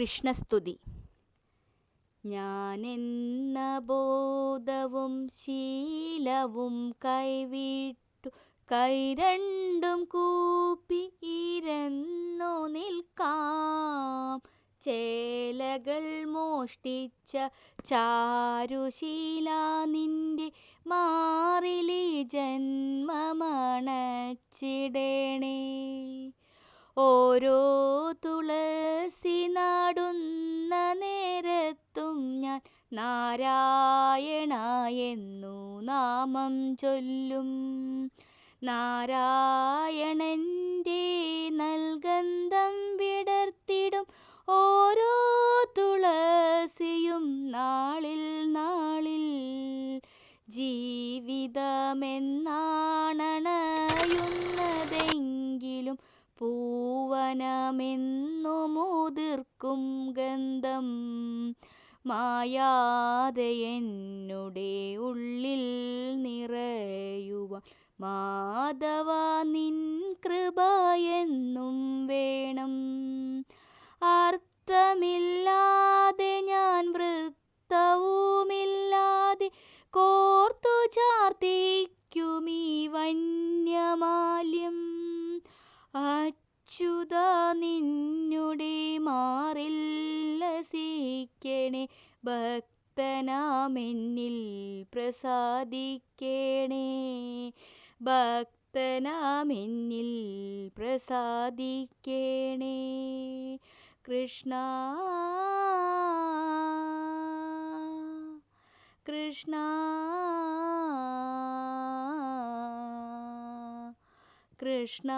കൃഷ്ണസ്തുതി. ഞാനെന്ന ബോധവും ശീലവും കൈവിട്ടു കൈരണ്ടും കൂപ്പി ഇരന്നു നിൽക്കാം. ചേലകൾ മോഷ്ടിച്ച ചാരുശീല നിന്റെ മാറിലി ജന്മമണച്ചിടണേ. നാരായണ എന്നു നാമം ചൊല്ലും. നാരായണന്റെ നൽഗന്ധം വിടർത്തിടും ഓരോ തുളസിയും നാളിൽ നാളിൽ. ജീവിതമെന്നാണണയുന്നതെങ്കിലും പൂവനമെന്നു മുതിർക്കും ഗന്ധം. മായാതെ എന്നുടെ ഉള്ളിൽ നിറയുവാൻ. മാധവ നിൻ കൃപ എന്നും വേണം. അർത്ഥമില്ലാതെ ഞാൻ വൃത്തവുമില്ലാതെ കോർത്തു ചാർത്തിക്കുമീ വന്യമാല്യം. അച്യുത ലസിക്കണേ ഭക്തനാമെന്നിൽ പ്രസാദിക്കണേ. ഭക്തനാമെന്നിൽ പ്രസാദിക്കണേ. കൃഷ്ണ കൃഷ്ണ കൃഷ്ണ.